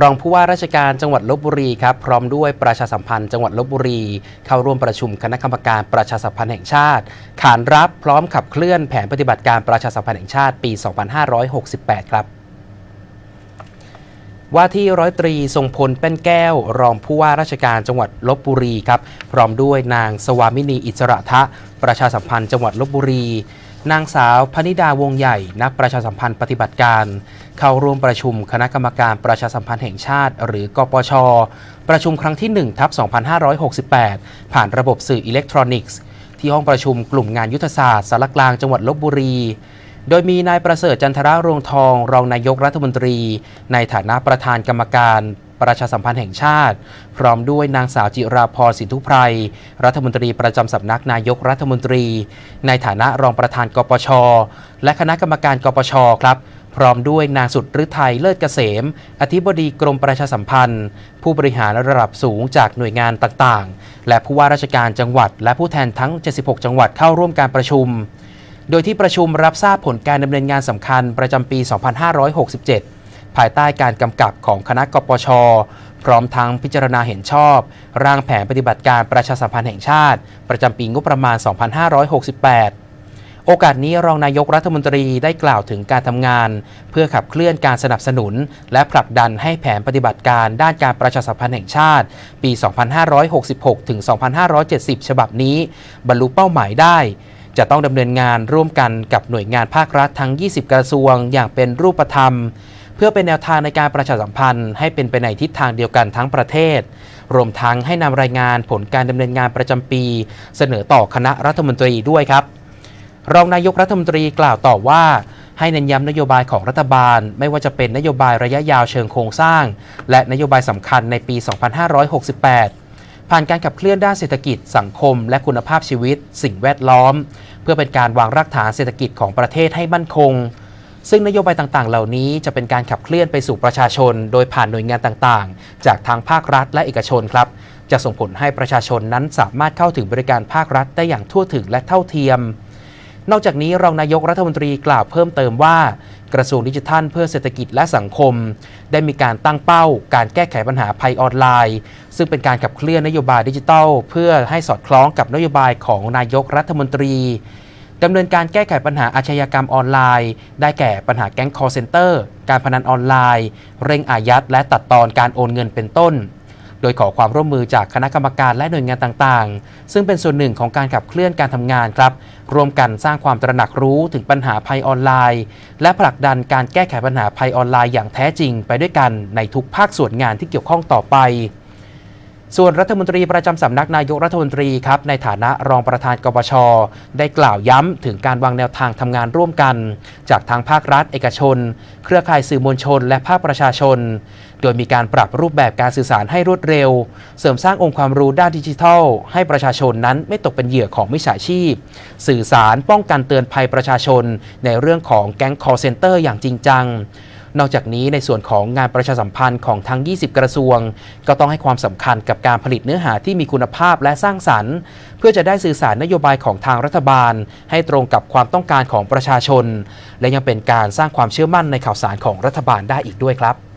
รองผู้ว่าราชการจังหวัดลบบุรีครับพร้อมด้วยประชาสัมพันธ์จังหวัดลบบุรี เข้าร่วมประชุมคณะกรรมการประชาสัมพันธ์แห่งชาติ ขานรับพร้อมขับเคลื่อนแผนปฏิบัติการประชาสัมพันธ์แห่งชาติปี 2568 ครับว่าที่ร้อยตรีทรงพลเป็นแก้ว รองผู้ว่าราชการจังหวัดลบบุรีครับ พร้อมด้วยนางสวามินีอิสระทะ ประชาสัมพันธ์จังหวัดลบบุรี นางสาวพนิดาวงใหญ่ นักประชาสัมพันธ์ปฏิบัติการ เข้าร่วมประชุมคณะกรรมการประชาสัมพันธ์แห่งชาติ หรือกปช ประชุมครั้งที่1ทับ2568 ผ่านระบบสื่ออิเล็กทรอนิกส์ ที่ห้องประชุมกลุ่มงานยุทธศาสตร์สารกลางจังหวัดลบบุรี โดยมีนายประเสริฐจันทระรวงทอง รองนายกรัฐมนตรี ในฐานะประธานกรรมการ ประชาสัมพันธ์แห่งชาติ พร้อมด้วยนางสาวจิราพรสินทุไพรรัฐมนตรีประจำสำนักนายกรัฐมนตรี ในฐานะรองประธานกปช และคณะกรรมการกปชครับพร้อมด้วยนางสุดฤทัยเลิศเกษม อธิบดีกรมประชาสัมพันธ์ ผู้บริหารระดับสูงจากหน่วยงานต่างๆ และผู้ว่าราชการจังหวัด และผู้แทนทั้ง 76 จังหวัดเข้าร่วมการประชุม โดยที่ประชุมรับทราบผลการดำเนินงานสำคัญประจำปี 2567 ภายใต้การกำกับของคณะกปช พร้อมทั้งพิจารณาเห็นชอบ ร่างแผนปฏิบัติการประชาสัมพันธ์แห่งชาติ ประจำปีงบประมาณ 2568โอกาสนี้รองนายกรัฐมนตรีได้กล่าวถึงการทำงาน เพื่อขับเคลื่อนการสนับสนุน และผลักดันให้แผนปฏิบัติการด้านการประชาสัมพันธ์แห่งชาติ ปี 2566 ถึง 2570 ฉบับนี้ บรรลุเป้าหมายได้ จะต้องดำเนินงานร่วมกันกับหน่วยงานภาครัฐทั้ง 20 กระทรวงอย่างเป็นรูปธรรม เพื่อเป็นแนวทางในการประชาสัมพันธ์ ให้เป็นไปในทิศทางเดียวกันทั้งประเทศ รวมทั้งให้นำรายงานผลการดำเนินงานประจำปี เสนอต่อคณะรัฐมนตรีด้วยครับ รองนายกรัฐมนตรีกล่าวต่อว่าให้เน้นย้ำนโยบายของรัฐบาล ไม่ว่าจะเป็นนโยบายระยะยาวเชิงโครงสร้าง และนโยบายสำคัญในปี 2568 ผ่านการขับเคลื่อนด้านเศรษฐกิจ สังคม และคุณภาพชีวิต สิ่งแวดล้อม เพื่อเป็นการวางรากฐานเศรษฐกิจของประเทศให้มั่นคง ซึ่งนโยบายต่างๆ เหล่านี้จะเป็นการขับเคลื่อนไปสู่ประชาชน โดยผ่านหน่วยงานต่างๆ จากทางภาครัฐและเอกชนครับ จะส่งผลให้ประชาชนนั้นสามารถเข้าถึงบริการภาครัฐได้อย่างทั่วถึงและเท่าเทียม นอกจากนี้รองนายกรัฐมนตรีกล่าวเพิ่มเติมว่า กระทรวงดิจิทัลเพื่อเศรษฐกิจและสังคม ได้มีการตั้งเป้า การแก้ไขปัญหาภัยออนไลน์ ซึ่งเป็นการขับเคลื่อนนโยบายดิจิทัล เพื่อให้สอดคล้องกับนโยบายของนายกรัฐมนตรี ดำเนินการแก้ไขปัญหาอาชญากรรมออนไลน์ ได้แก่ปัญหาแก๊งคอร์เซนเตอร์ การพนันออนไลน์ เร่งอายัดและตัดตอนการโอนเงินเป็นต้น โดยขอความร่วมมือจากคณะกรรมการและหน่วยงานต่างๆ ซึ่งเป็นส่วนหนึ่งของการขับเคลื่อนการทำงานครับ ร่วมกันสร้างความตระหนักรู้ถึงปัญหาภัยออนไลน์ และผลักดันการแก้ไขปัญหาภัยออนไลน์อย่างแท้จริงไปด้วยกันในทุกภาคส่วนงานที่เกี่ยวข้องต่อไป ส่วนรัฐมนตรีประจำสำนักนายกรัฐมนตรีครับในฐานะรองประธานกปชได้กล่าวย้ำถึงการวางแนวทางทำงานร่วมกัน จากทางภาครัฐเอกชน เครือข่ายสื่อมวลชน และภาคประชาชน โดยมีการปรับรูปแบบการสื่อสารให้รวดเร็ว เสริมสร้างองค์ความรู้ด้านดิจิทัล ให้ประชาชนนั้นไม่ตกเป็นเหยื่อของมิจฉาชีพ สื่อสารป้องกันเตือนภัยประชาชน ในเรื่องของแก๊งคอร์เซนเตอร์อย่างจริงจัง นอกจากนี้ในส่วนของงานประชาสัมพันธ์ของทั้ง 20 กระทรวง ก็ต้องให้ความสำคัญกับการผลิตเนื้อหาที่มีคุณภาพและสร้างสรรค์ เพื่อจะได้สื่อสารนโยบายของทางรัฐบาล ให้ตรงกับความต้องการของประชาชน และยังเป็นการสร้างความเชื่อมั่นในข่าวสารของรัฐบาลได้อีกด้วยครับ